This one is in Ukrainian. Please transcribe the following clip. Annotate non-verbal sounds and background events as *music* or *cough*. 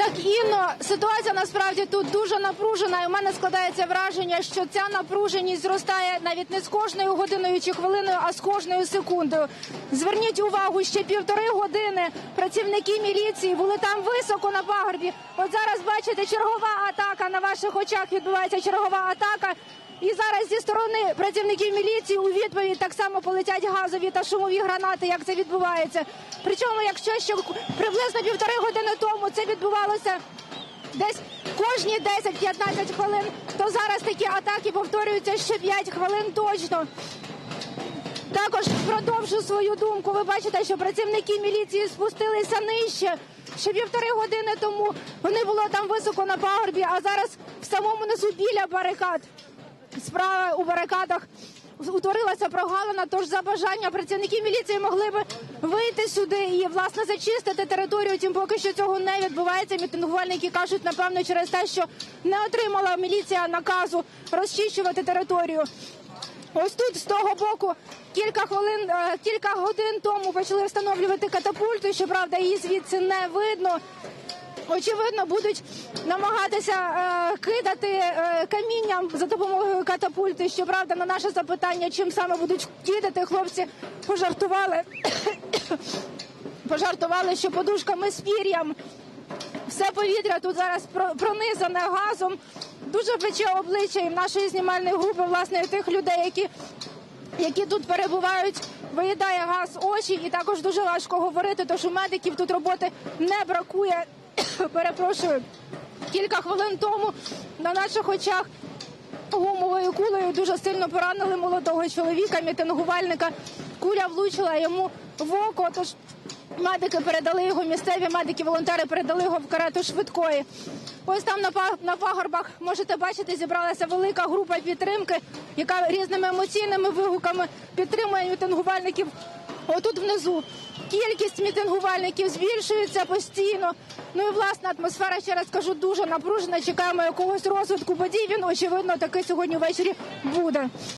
Так, Інно, ситуація насправді тут дуже напружена, і в мене складається враження, що ця напруженість зростає навіть не з кожною годиною чи хвилиною, а з кожною секундою. Зверніть увагу, ще півтори години працівники міліції були там високо на пагорбі. От зараз бачите, чергова атака на ваших очах відбувається чергова атака. І зараз зі сторони працівників міліції у відповідь так само полетять газові та шумові гранати, як це відбувається. Причому, якщо ще приблизно півтори години тому це відбувалося десь кожні 10-15 хвилин, то зараз такі атаки повторюються ще 5 хвилин точно. Також продовжу свою думку. Ви бачите, що працівники міліції спустилися нижче. Ще півтори години тому вони було там високо на пагорбі, а зараз в самому низу біля барикад. Справа у барикадах утворилася прогалина. Тож за бажання працівники міліції могли би вийти сюди і власне зачистити територію. Тим поки що цього не відбувається. Мітингувальники кажуть, напевно, через те, що не отримала міліція наказу розчищувати територію. Ось тут з того боку кілька хвилин, е, кілька годин тому почали встановлювати катапульту. Щоправда, її звідси не видно. Очевидно, будуть намагатися е, кидати е, камінням за допомогою катапульти. Щоправда, на наше запитання, чим саме будуть кидати, хлопці пожартували. *coughs* пожартували, що подушками з пір'ям. Все повітря тут зараз пронизане газом. Дуже пече обличчя і нашої знімальної групи, власне, і тих людей, які, які тут перебувають, виїдає газ очі, і також дуже важко говорити, тож у медиків тут роботи не бракує. *coughs* Перепрошую. Кілька хвилин тому на наших очах гумовою кулею дуже сильно поранили молодого чоловіка, мітингувальника. Куля влучила йому в око. Тож медики передали його, місцеві медики, волонтери передали його в карету швидкої. Ось там на пагорбах можете бачити, зібралася велика група підтримки, яка різними емоційними вигуками підтримує мітингувальників. Отут внизу кількість мітингувальників збільшується постійно. Ну і власне атмосфера, ще раз кажу, дуже напружена. Чекаємо якогось розвитку подій. Він очевидно таки сьогодні ввечері буде.